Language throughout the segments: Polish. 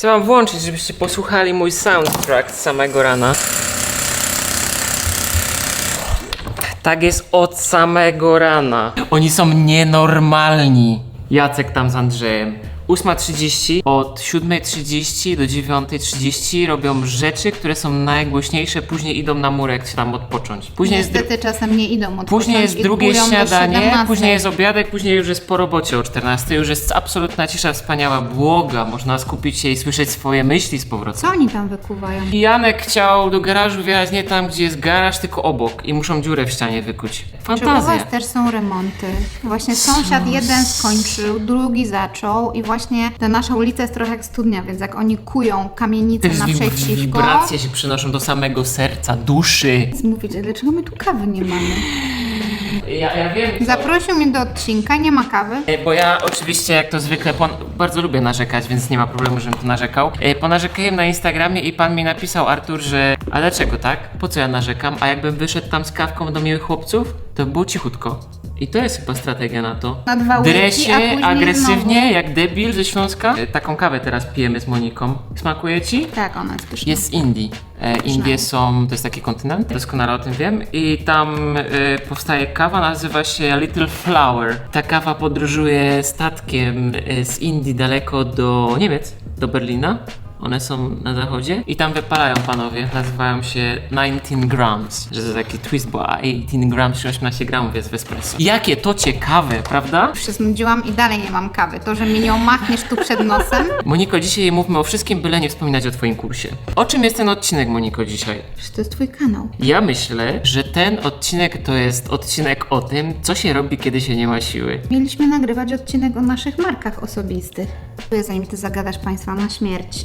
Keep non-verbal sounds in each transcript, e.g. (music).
Chcę wam włączyć, żebyście posłuchali mój soundtrack z samego rana. Tak jest od samego rana. Oni są nienormalni. Jacek tam z Andrzejem. 8.30, od 7.30 do 9.30 robią rzeczy, które są najgłośniejsze, później idą na murek się tam odpocząć. Później jest, Niestety czasem nie idą odpocząć później jest drugie śniadanie, 17. później jest obiadek, później już jest po robocie o 14.00, już jest absolutna cisza wspaniała, błoga, można skupić się i słyszeć swoje myśli z powrotem. Co oni tam wykuwają? I Janek chciał do garażu wjechać nie tam, gdzie jest garaż, tylko obok i muszą dziurę w ścianie wykuć. Czy u Fantazja. was też są remonty? Właśnie sąsiad jeden skończył, drugi zaczął i właśnie ta nasza ulica jest trochę jak studnia, więc jak oni kują kamienicę Też naprzeciwko, wibracje się przenoszą do samego serca, duszy. mówicie, dlaczego my tu kawy nie mamy? Ja, ja wiem. co- Zaprosił mnie do odcinka, nie ma kawy. E, Bo ja oczywiście, jak to zwykle, pon- bardzo lubię narzekać, więc nie ma problemu, żebym tu narzekał. E, Ponarzekałem na Instagramie i pan mi napisał, Artur, że a dlaczego tak? Po co ja narzekam? A jakbym wyszedł tam z kawką do miłych chłopców, to by było cichutko. I to jest chyba strategia na to. Na dwa łyki, Drę a później agresywnie, znowu. jak debil ze Śląska. E, Taką kawę teraz pijemy z Moniką. Smakuje ci? Tak, ona jest pyszna. Jest z Indii. E, Indie są, to jest taki kontynent, doskonale o tym wiem. I tam e, powstaje kawa, nazywa się Little Flower. Ta kawa podróżuje statkiem e, z Indii daleko do Niemiec, do Berlina. One są na zachodzie i tam wypalają panowie. Nazywają się 19 grams, że to taki twist, bo 18 grams, czy 18 gramów jest w espresso. Jakie to ciekawe, prawda? Już się znudziłam i dalej nie mam kawy. To, że mi nią machniesz tu przed nosem, Moniko, dzisiaj mówmy o wszystkim, byle nie wspominać o twoim kursie. O czym jest ten odcinek, Moniko, dzisiaj? przecież to jest twój kanał. Ja myślę, że ten odcinek to jest odcinek o tym, co się robi, kiedy się nie ma siły. Mieliśmy nagrywać odcinek o naszych markach osobistych. Zanim ty zagadasz Państwa na śmierć.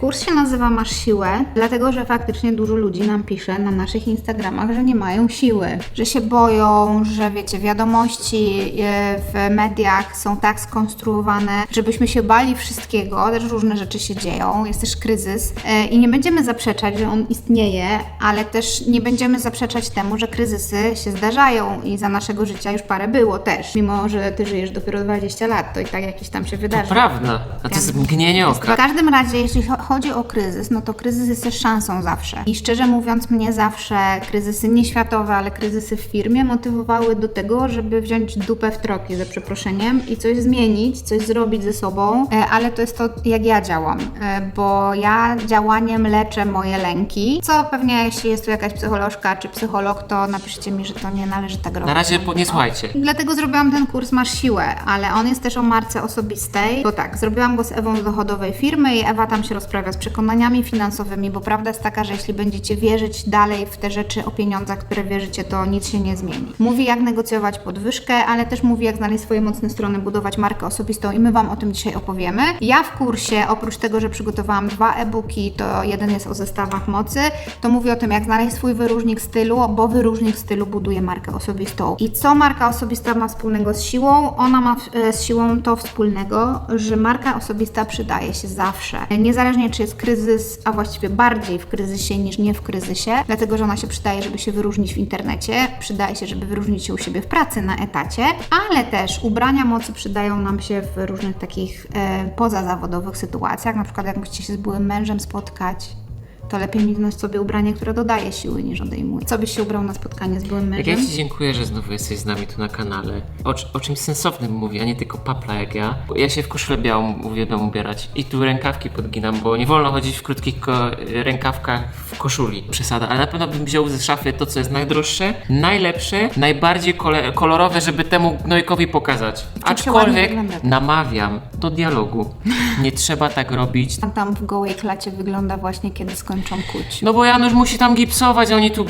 Kurs się nazywa Masz Siłę, dlatego że faktycznie dużo ludzi nam pisze na naszych Instagramach, że nie mają siły, że się boją, że wiecie, wiadomości e, w mediach są tak skonstruowane, żebyśmy się bali wszystkiego, też różne rzeczy się dzieją, jest też kryzys e, i nie będziemy zaprzeczać, że on istnieje, ale też nie będziemy zaprzeczać temu, że kryzysy się zdarzają i za naszego życia już parę było też. Mimo, że ty żyjesz dopiero 20 lat, to i tak jakieś tam się wydarzy. Prawda, a to jest mgnienie W oka. każdym razie, jeśli chodzi o kryzys, no to kryzys jest też szansą zawsze. I szczerze mówiąc, mnie zawsze kryzysy nie światowe, ale kryzysy w firmie motywowały do tego, żeby wziąć dupę w troki, za przeproszeniem, i coś zmienić, coś zrobić ze sobą. E, Ale to jest to, jak ja działam, e, bo ja działaniem leczę moje lęki. Co pewnie, jeśli jest tu jakaś psycholożka czy psycholog, to napiszcie mi, że to nie należy tak robić. Na razie po- nie słuchajcie. Dlatego zrobiłam ten kurs Masz Siłę, ale on jest też o marce osobistej. Bo tak, zrobiłam go z Ewą z dochodowej firmy i Ewa tam się rozprawia z przekonaniami finansowymi, bo prawda jest taka, że jeśli będziecie wierzyć dalej w te rzeczy o pieniądzach, które wierzycie, to nic się nie zmieni. Mówi jak negocjować podwyżkę, ale też mówi jak znaleźć swoje mocne strony, budować markę osobistą i my Wam o tym dzisiaj opowiemy. Ja w kursie, oprócz tego, że przygotowałam dwa e-booki, to jeden jest o zestawach mocy, to mówię o tym, jak znaleźć swój wyróżnik stylu, bo wyróżnik stylu buduje markę osobistą. I co marka osobista ma wspólnego z siłą? Ona ma e, z siłą to wspólnego, że marka osobista przydaje się zawsze. Niezależnie czy jest kryzys, a właściwie bardziej w kryzysie niż nie w kryzysie, dlatego że ona się przydaje, żeby się wyróżnić w internecie, przydaje się, żeby wyróżnić się u siebie w pracy na etacie, ale też ubrania mocy przydają nam się w różnych takich e, pozazawodowych sytuacjach, na przykład jak musicie się z byłym mężem spotkać, to lepiej mieć sobie ubranie, które dodaje siły niż odejmuje. Co byś się ubrał na spotkanie z byłym Jak ja mężem? Ci dziękuję, że znowu jesteś z nami tu na kanale. O, o czymś sensownym mówię, a nie tylko papla jak ja. Bo Ja się w koszulę białą uwielbiam ubierać i tu rękawki podginam, bo nie wolno chodzić w krótkich rękawkach w koszuli. Przesada, ale na pewno bym wziął ze szafy to, co jest najdroższe, najlepsze, najbardziej kolorowe, żeby temu gnojkowi pokazać. Aczkolwiek namawiam do dialogu. Nie trzeba tak robić. A tam w gołej klacie wygląda właśnie, kiedy skończą kuć. No bo Janusz musi tam gipsować, oni tu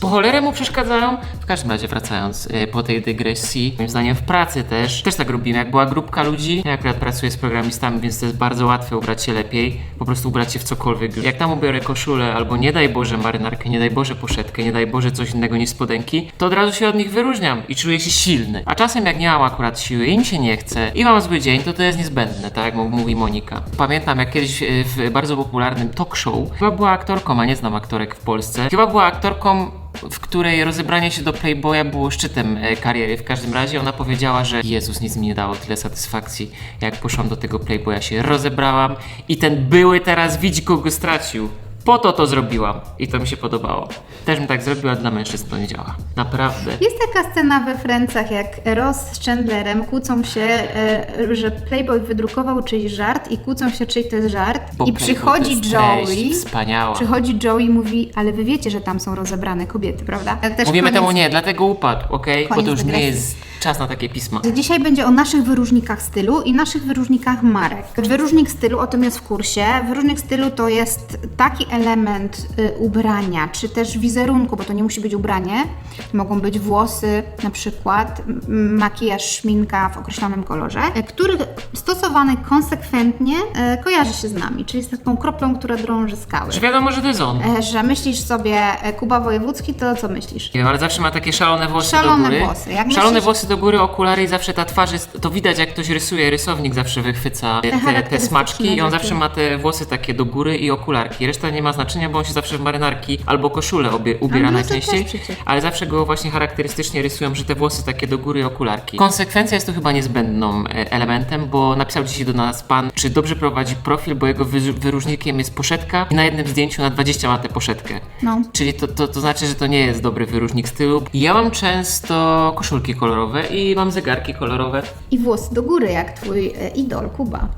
po cholerę mu przeszkadzają. W każdym razie wracając y, po tej dygresji, moim zdaniem w pracy też, też tak robimy. Jak była grupka ludzi, ja akurat pracuję z programistami, więc to jest bardzo łatwe ubrać się lepiej, po prostu ubrać się w cokolwiek. Jak tam ubiorę koszulę albo nie daj Boże marynarkę, nie daj Boże poszetkę, nie daj Boże coś innego niż spodenki, to od razu się od nich wyróżniam i czuję się silny. A czasem jak nie mam akurat siły i mi się nie chce i mam zły dzień, to to jest niezbędne, tak jak mówi Monika. Pamiętam jak kiedyś y, w bardzo popularnym talk show, chyba była aktorką, a nie znam aktorek w Polsce, chyba była aktorką w której rozebranie się do Playboya było szczytem e, kariery. W każdym razie ona powiedziała, że Jezus, nic mi nie dało tyle satysfakcji, jak poszłam do tego Playboya, się rozebrałam i ten były teraz widź kogo stracił. Po to to zrobiłam i to mi się podobało. Też bym tak zrobiła, dla mężczyzn to nie działa. Naprawdę. Jest taka scena we Francach, jak Ross z Chandlerem kłócą się, e, że Playboy wydrukował czyjś żart i kłócą się, czyj to jest żart. Bo I Playboy przychodzi to jest Joey. treść wspaniała. Przychodzi Joey i mówi, ale wy wiecie, że tam są rozebrane kobiety, prawda? Ale też Mówimy koniec- temu nie, dlatego upadł, okej? Bo Koniec to już nie dygresji. jest czas na takie pisma. Dzisiaj będzie o naszych wyróżnikach stylu i naszych wyróżnikach marek. Wyróżnik stylu, o tym jest w kursie. Wyróżnik stylu to jest taki element y, ubrania, czy też wizerunku, bo to nie musi być ubranie. Mogą być włosy, na przykład m- makijaż, szminka w określonym kolorze, y, który stosowany konsekwentnie y, kojarzy się z nami, czyli z taką kroplą, która drąży skały. Że wiadomo, że to jest on. E, Że myślisz sobie e, Kuba Wojewódzki, to co myślisz? Nie wiem, ale zawsze ma takie szalone włosy Szalone do góry. włosy. Jak szalone myślisz- włosy do góry, okulary i zawsze ta twarz jest, to widać jak ktoś rysuje, rysownik zawsze wychwyca te, te, te charakterystyczne smaczki i on zawsze ma te włosy takie do góry i okularki. Reszta nie ma znaczenia, bo on się zawsze w marynarki albo koszulę obie, ubiera bluzy najczęściej, ale zawsze go właśnie charakterystycznie rysują, że te włosy takie do góry i okularki. Konsekwencja jest tu chyba niezbędną e, elementem, bo napisał dzisiaj do nas pan, czy dobrze prowadzi profil, bo jego wy, wyróżnikiem jest poszetka i na jednym zdjęciu na 20 ma tę poszetkę. No. Czyli to, to, to znaczy, że to nie jest dobry wyróżnik stylu. Ja mam często koszulki kolorowe i mam zegarki kolorowe. I włosy do góry, jak twój e, idol Kuba.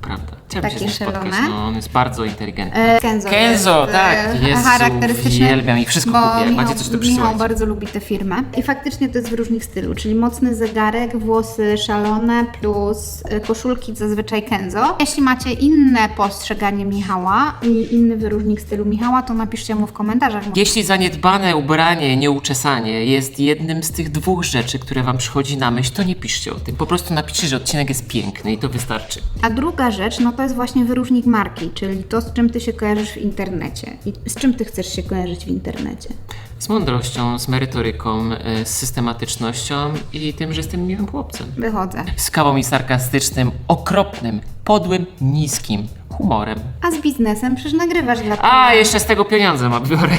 Prawda. Chciałbym Takie się z nim spotkać. szalone. No, on jest bardzo inteligentny. E, Kenzo, Kenzo, jest, tak, e, Jezu, charakterystyczny, uwielbiam i wszystko bo kupię. Jak Michał, macie coś, to Michał bardzo lubi tę firmę. I faktycznie to jest wyróżnik stylu, czyli mocny zegarek, włosy szalone plus e, koszulki zazwyczaj Kenzo. Jeśli macie inne postrzeganie Michała i inny wyróżnik stylu Michała, to napiszcie mu w komentarzach. Jeśli zaniedbane ubranie, nieuczesanie jest jednym z tych dwóch rzeczy, które wam przychodzi na myśl, to nie piszcie o tym. Po prostu napiszcie, że odcinek jest piękny i to wystarczy. A druga rzecz, no to jest właśnie wyróżnik marki, czyli to, z czym ty się kojarzysz w internecie. I z czym ty chcesz się kojarzyć w internecie. Z mądrością, z merytoryką, e, z systematycznością i tym, że jestem miłym chłopcem. Wychodzę. Z kawą i sarkastycznym, okropnym, podłym, niskim humorem. A z biznesem przecież nagrywasz dla A, jeszcze z tego pieniądze ma biorę. (laughs)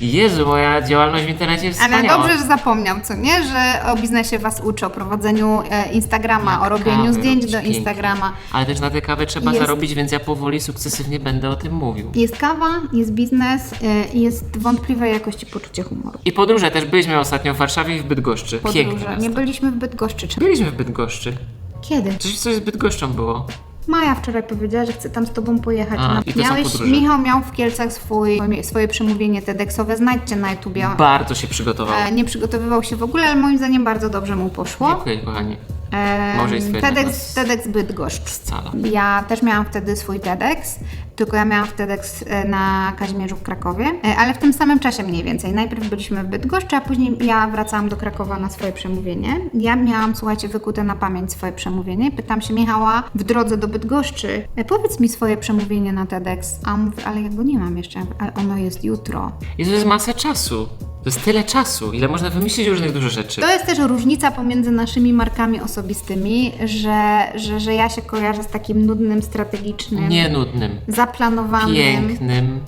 Jezu, moja działalność w internecie jest Ale wspaniała. dobrze, że zapomniał, co nie? Że o biznesie was uczy, o prowadzeniu e, Instagrama, o robieniu Kawy zdjęć robić do pięknie. Instagrama. Ale też na tę kawę trzeba Jest- zarobić, więc ja powoli, sukcesywnie będę o tym mówił. Jest kawa, jest biznes e, jest wątpliwej jakości poczucie humoru. I podróże też byliśmy ostatnio w Warszawie i w Bydgoszczy. Piękne Podróże. miasto. Nie byliśmy w Bydgoszczy. Czy... Byliśmy w Bydgoszczy. Kiedy? Coś, coś z Bydgoszczą było. Maja wczoraj powiedziała, że chce tam z tobą pojechać. A, i to są Miałeś, podróże. Michał miał w Kielcach swój, swoje przemówienie TEDxowe, znajdźcie na YouTubie. Bardzo się przygotował. E, nie przygotowywał się w ogóle, ale moim zdaniem bardzo dobrze mu poszło. Dziękuję, kochani. E, Małżeństwo jednak TEDx, nas TEDx Bydgoszcz. Scala. Ja też miałam wtedy swój TEDx, tylko ja miałam w TEDx e, na Kazimierzu w Krakowie, e, ale w tym samym czasie mniej więcej. Najpierw byliśmy w Bydgoszczy, a później ja wracałam do Krakowa na swoje przemówienie. Ja miałam, słuchajcie, wykute na pamięć swoje przemówienie. Pytam się Michała w drodze do Bydgoszczy, e, powiedz mi swoje przemówienie na TEDx. A on mówi, ale ja go nie mam jeszcze, ale ono jest jutro. I to jest masa czasu. To jest tyle czasu, ile można wymyślić różnych dużo rzeczy. To jest też różnica pomiędzy naszymi markami osobistymi, że, że, że ja się kojarzę z takim nudnym, strategicznym, Nie nudnym, zaplanowanym, pięknym,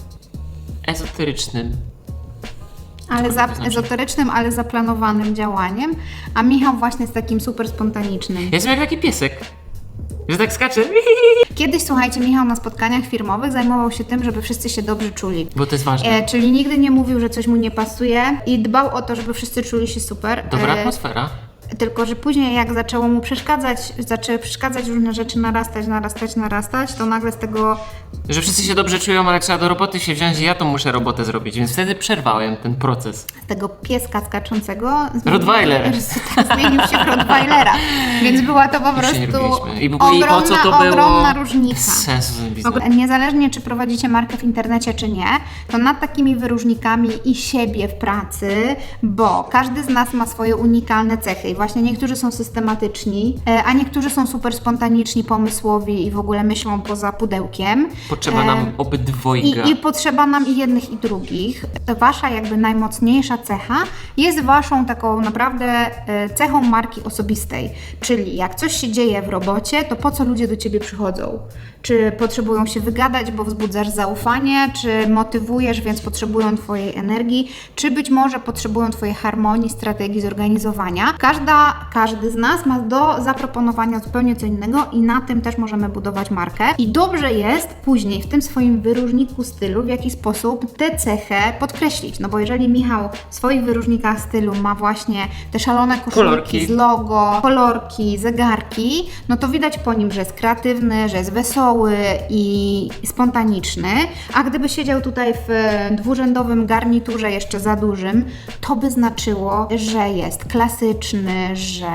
ezoterycznym. ale za, znaczy? ezoterycznym, ale zaplanowanym działaniem, a Michał właśnie z takim super spontanicznym. Ja jestem jak taki piesek. Że tak skacze. Kiedyś, słuchajcie, Michał na spotkaniach firmowych zajmował się tym, żeby wszyscy się dobrze czuli. Bo to jest ważne. E, czyli nigdy nie mówił, że coś mu nie pasuje i dbał o to, żeby wszyscy czuli się super. Dobra E, atmosfera. Tylko, że później jak zaczęło mu przeszkadzać, zaczęły przeszkadzać różne rzeczy, narastać, narastać, narastać, to nagle z tego Że wszyscy się dobrze czują, ale trzeba do roboty się wziąć i ja to muszę robotę zrobić, więc wtedy przerwałem ten proces. tego pieska skaczącego zmienił- Rottweiler. (laughs) zmienił się w Rottweilera. Więc była to po prostu. I i po ogromna, co to było? ogromna Bez różnica. sensu. Niezależnie czy prowadzicie markę w internecie, czy nie, to nad takimi wyróżnikami i siebie w pracy, bo każdy z nas ma swoje unikalne cechy i właśnie niektórzy są systematyczni, e, a niektórzy są super spontaniczni, pomysłowi i w ogóle myślą poza pudełkiem. Potrzeba nam E, obydwojga. I, I potrzeba nam i jednych, i drugich. Wasza jakby najmocniejsza cecha jest waszą taką naprawdę e, cechą marki osobistej. Czyli jak coś się dzieje w robocie, to po co ludzie do ciebie przychodzą? Czy potrzebują się wygadać, bo wzbudzasz zaufanie, czy motywujesz, więc potrzebują twojej energii, czy być może potrzebują twojej harmonii, strategii zorganizowania. Każda, każdy z nas ma do zaproponowania zupełnie co innego i na tym też możemy budować markę. I dobrze jest później w tym swoim wyróżniku stylu w jaki sposób tę cechę podkreślić. No bo jeżeli Michał w swoich wyróżnikach stylu ma właśnie te szalone koszulki Kolorki. z logo, kolorki, zegarki, no to widać po nim, że jest kreatywny, że jest wesoły i spontaniczny. A gdyby siedział tutaj w dwurzędowym garniturze jeszcze za dużym, to by znaczyło, że jest klasyczny, że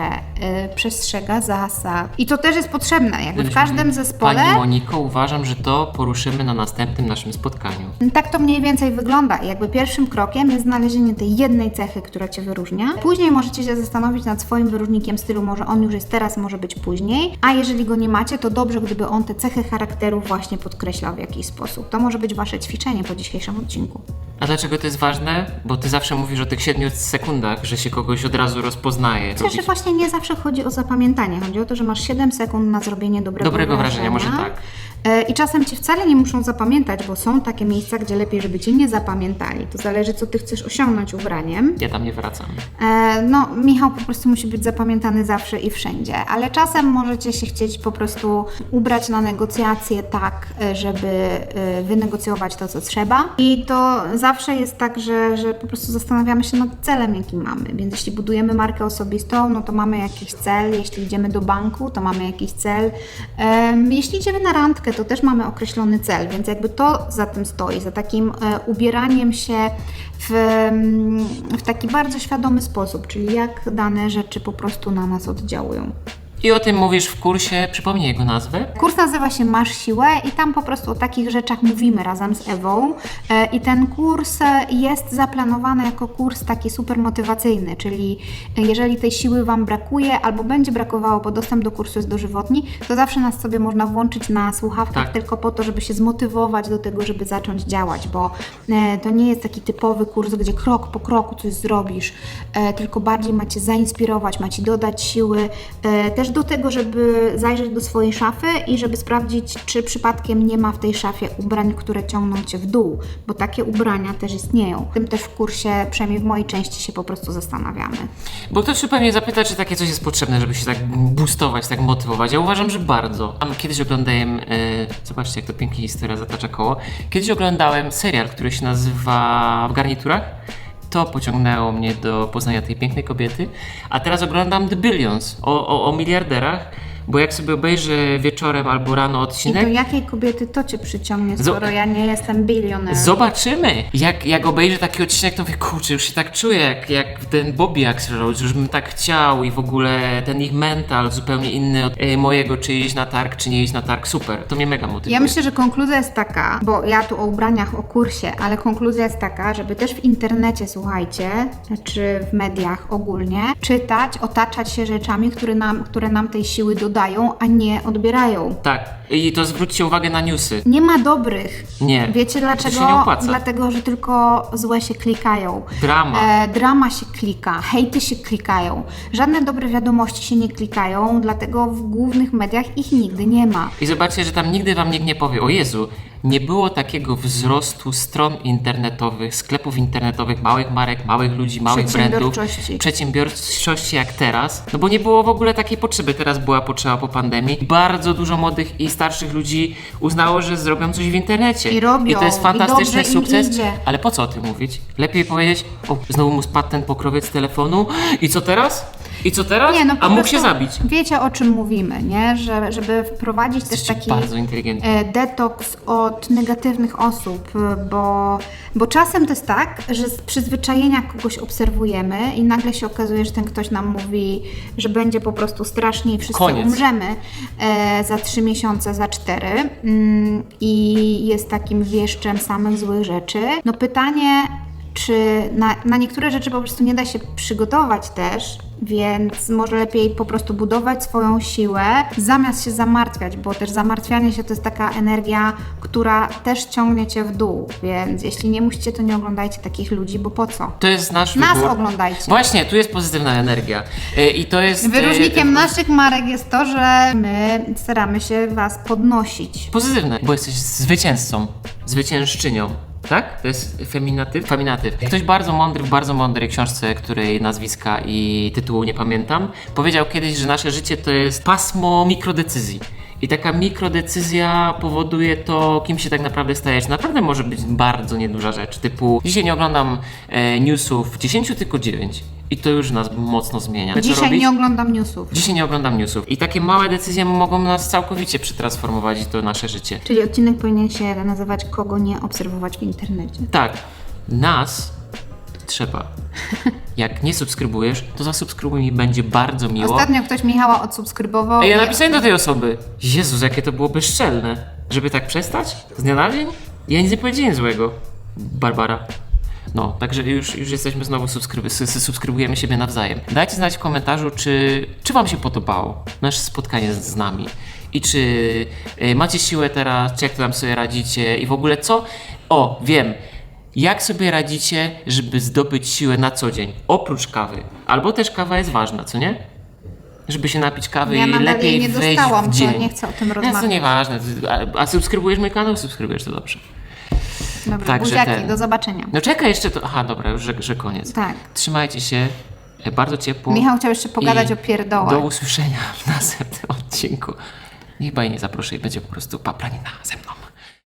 y, przestrzega zasad. I to też jest potrzebne, jakby w każdym zespole. Pani Moniko, uważam, że to poruszymy na następnym naszym spotkaniu. Tak to mniej więcej wygląda. Jakby pierwszym krokiem jest znalezienie tej jednej cechy, która Cię wyróżnia. Później możecie się zastanowić nad swoim wyróżnikiem stylu, może on już jest teraz, może być później. A jeżeli go nie macie, to dobrze, gdyby on te cechy charakteru właśnie podkreślał w jakiś sposób. To może być Wasze ćwiczenie po dzisiejszym odcinku. A dlaczego to jest ważne? Bo ty zawsze mówisz o tych 7 sekundach, że się kogoś od razu rozpoznaje. Myślę, że właśnie nie zawsze chodzi o zapamiętanie. Chodzi o to, że masz 7 sekund na zrobienie dobrego, dobrego wrażenia, może tak. E, I czasem Cię wcale nie muszą zapamiętać, bo są takie miejsca, gdzie lepiej, żeby Cię nie zapamiętali. To zależy, co Ty chcesz osiągnąć ubraniem. Ja tam nie wracam. E, No, Michał po prostu musi być zapamiętany zawsze i wszędzie, ale czasem możecie się chcieć po prostu ubrać na negocjacje tak, e, żeby wynegocjować to, co trzeba. I to zawsze jest tak, że, że po prostu zastanawiamy się nad celem, jaki mamy. Więc jeśli budujemy markę osobistą, no to mamy jakiś cel. Jeśli idziemy do banku, to mamy jakiś cel. Jeśli idziemy na randkę, to też mamy określony cel, więc jakby to za tym stoi, za takim e, ubieraniem się w, w taki bardzo świadomy sposób, czyli jak dane rzeczy po prostu na nas oddziałują. I o tym mówisz w kursie, przypomnij jego nazwę. Kurs nazywa się Masz Siłę i tam po prostu o takich rzeczach mówimy razem z Ewą. E, I ten kurs e, jest zaplanowany jako kurs taki super motywacyjny, czyli jeżeli tej siły Wam brakuje albo będzie brakowało, bo dostęp do kursu jest dożywotni, to zawsze nas sobie można włączyć na słuchawkach Tak. tylko po to, żeby się zmotywować do tego, żeby zacząć działać, bo e, to nie jest taki typowy kurs, gdzie krok po kroku coś zrobisz, tylko bardziej macie zainspirować, macie dodać siły, e, też do tego, żeby zajrzeć do swojej szafy i żeby sprawdzić, czy przypadkiem nie ma w tej szafie ubrań, które ciągną Cię w dół, bo takie ubrania też istnieją. Tym też w kursie, przynajmniej w mojej części się po prostu zastanawiamy. Bo ktoś się pewnie zapyta, czy takie coś jest potrzebne, żeby się tak boostować, tak motywować. Ja uważam, że bardzo. Tam Kiedyś oglądałem, e, zobaczcie jak to pięknie historia zatacza koło. Kiedyś oglądałem serial, który się nazywa W garniturach. To pociągnęło mnie do poznania tej pięknej kobiety. A teraz oglądam The Billions o, o, o miliarderach, bo jak sobie obejrzę wieczorem albo rano I do odcinek, jakiej kobiety to Cię przyciągnie, skoro ja nie jestem bilionerem? Zobaczymy. Jak, jak obejrzę taki odcinek, to mówię, kurczę, już się tak czuję, jak, jak ten Bobby Axelrod, już bym tak chciał i w ogóle ten ich mental zupełnie inny od e, mojego, czy iść na targ, czy nie iść na targ, super. To mnie mega motywuje. Ja myślę, że konkluzja jest taka, bo ja tu o ubraniach, o kursie, ale konkluzja jest taka, żeby też w internecie, słuchajcie, czy w mediach ogólnie, czytać, otaczać się rzeczami, które nam, które nam tej siły dodają, a nie odbierają. Tak. I to zwróćcie uwagę na newsy. Nie ma dobrych. Nie. Wiecie To dlaczego? się nie opłaca. Dlatego, że tylko złe się klikają. Drama. E, drama się klika, hejty się klikają. Żadne dobre wiadomości się nie klikają, dlatego w głównych mediach ich nigdy nie ma. I zobaczcie, że tam nigdy wam nikt nie powie, o Jezu, nie było takiego wzrostu stron internetowych, sklepów internetowych, małych marek, małych ludzi, małych brandów, Przedsiębiorczości. jak teraz, no bo nie było w ogóle takiej potrzeby, teraz była potrzeba po pandemii. Bardzo dużo młodych i starszych ludzi uznało, że zrobią coś w internecie. I robią, I to jest fantastyczny sukces, ale po co o tym mówić? Lepiej powiedzieć, o, znowu mu spadł ten pokrowiec telefonu i co teraz? I co teraz? Nie, no po A mógł prostu się zabić. Wiecie o czym mówimy, nie? Że, żeby wprowadzić też Jesteście taki bardzo inteligentni. e, detoks od negatywnych osób, e, bo, bo czasem to jest tak, że z przyzwyczajenia kogoś obserwujemy i nagle się okazuje, że ten ktoś nam mówi, że będzie po prostu strasznie i wszyscy Koniec. umrzemy e, za trzy miesiące, za cztery mm, i jest takim wieszczem samych złych rzeczy. No pytanie, czy na, na niektóre rzeczy po prostu nie da się przygotować też Więc może lepiej po prostu budować swoją siłę, zamiast się zamartwiać, bo też zamartwianie się to jest taka energia, która też ciągnie cię w dół. Więc jeśli nie musicie, to nie oglądajcie takich ludzi, bo po co? To jest nasz Nas wybór. oglądajcie. Właśnie, tu jest pozytywna energia. E, I to jest... e, Wyróżnikiem naszych marek jest to, że my staramy się Was podnosić. Pozytywne, bo jesteś zwycięzcą, zwyciężczynią. Tak? To jest feminatyw? Feminatyw. Ktoś bardzo mądry w bardzo mądrej książce, której nazwiska i tytułu nie pamiętam, powiedział kiedyś, że nasze życie to jest pasmo mikrodecyzji. I taka mikrodecyzja powoduje to, kim się tak naprawdę stajesz. Naprawdę może być bardzo nieduża rzecz, typu dzisiaj nie oglądam e, newsów 10, tylko 9. I to już nas mocno zmienia. Co Dzisiaj robić? nie oglądam newsów. Dzisiaj nie oglądam newsów. I takie małe decyzje mogą nas całkowicie przetransformować i to nasze życie. Czyli odcinek powinien się nazywać Kogo nie obserwować w internecie. Tak, nas trzeba. (laughs) Jak nie subskrybujesz, to zasubskrybuj mi, będzie bardzo miło. Ostatnio ktoś Michała odsubskrybował. A ja i- napisałem do tej osoby, Jezus, jakie to było bezczelne. Żeby tak przestać? Z dnia na dzień? Ja nic nie powiedziałem złego. Barbara. No, także już, już jesteśmy znowu, subskryb- s- s- subskrybujemy siebie nawzajem. Dajcie znać w komentarzu, czy, czy Wam się podobało nasze spotkanie z, z nami. I czy y, macie siłę teraz, czy jak to tam sobie radzicie i w ogóle co? O, wiem. Jak sobie radzicie, żeby zdobyć siłę na co dzień? Oprócz kawy. Albo też kawa jest ważna, co nie? Żeby się napić kawy Ja i nadal lepiej jej nie wejść dostałam, w to dzień. nie chcę o tym No, to rozmawiać. nieważne. A, a subskrybujesz mój kanał? Subskrybujesz, to dobrze. Dobra, Także buziaki, ten. do zobaczenia. No czekaj jeszcze to. Aha, dobra, już że, że koniec. Tak. Trzymajcie się. e, Bardzo ciepło. Michał chciał jeszcze pogadać I o pierdołach. Do usłyszenia w (laughs) następnym odcinku. Niech Baj nie zaproszę i będzie po prostu paplanina ze mną.